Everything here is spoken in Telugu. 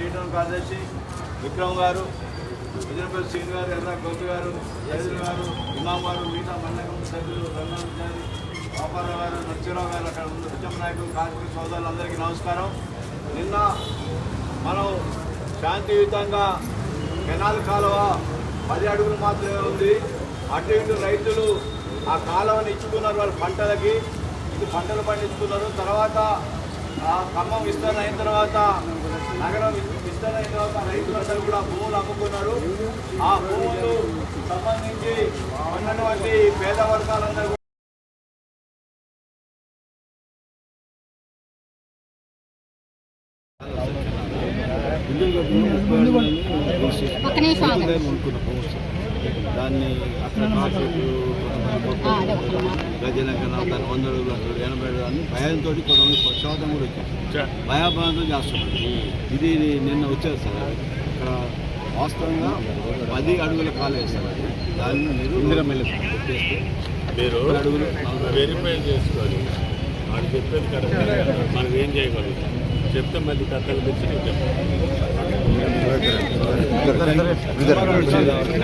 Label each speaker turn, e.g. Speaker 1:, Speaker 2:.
Speaker 1: కార్యదర్శి విక్రమ్ గారు విజయపల్లి శ్రీని గారు ఎర్ర గౌతు గారు జయదుల్ గారు ఇమాం గారు మిగతా మండలం సభ్యులు రంగాచారి బాపారావు గారు నరసింహరావు గారు అక్కడ ఉన్న ఉద్యమ నాయకులు కార్మిక సోదరులందరికీ నమస్కారం. నిన్న మనం శాంతియుతంగా కెనాల్ కాలువ పది అడుగులు మాత్రమే ఉంది. అటు ఇటు రైతులు ఆ కాలువని ఇచ్చుకున్నారు వాళ్ళ పంటలకి. ఇది పంటలు పండించుకున్నారు తర్వాత ఆ ఖమ్మం విస్తరణ అయిన తర్వాత నగరం విస్తరణ అయిన తర్వాత రైతులందరూ కూడా భూములు అమ్ముకున్నారు ఆ భూములు సంబంధించి ఉన్నటువంటి పేద వర్గాలందరూ. దాన్ని అక్కడ
Speaker 2: నిమిషం.
Speaker 1: గజనగన దాని వంద అడుగులు అంటారు ఎనభై అడుగులు అని భయంతో కొంతమంది పక్షవాతం కూడా వచ్చారు. భయాభయంతో చేస్తున్నారు. ఇది నిన్న వచ్చారు సార్. ఇక్కడ వాస్తవంగా పది అడుగుల కాలు వేస్తారు. దాన్ని మీరు పది అడుగులు
Speaker 3: వెరిఫై చేసుకోవాలి వాడు చెప్పేది కరెక్ట్. మనం ఏం చేయగలుగుతాం? చెప్తే మళ్ళీ కథలు తెచ్చి నేను చెప్తాను
Speaker 1: అడుగులు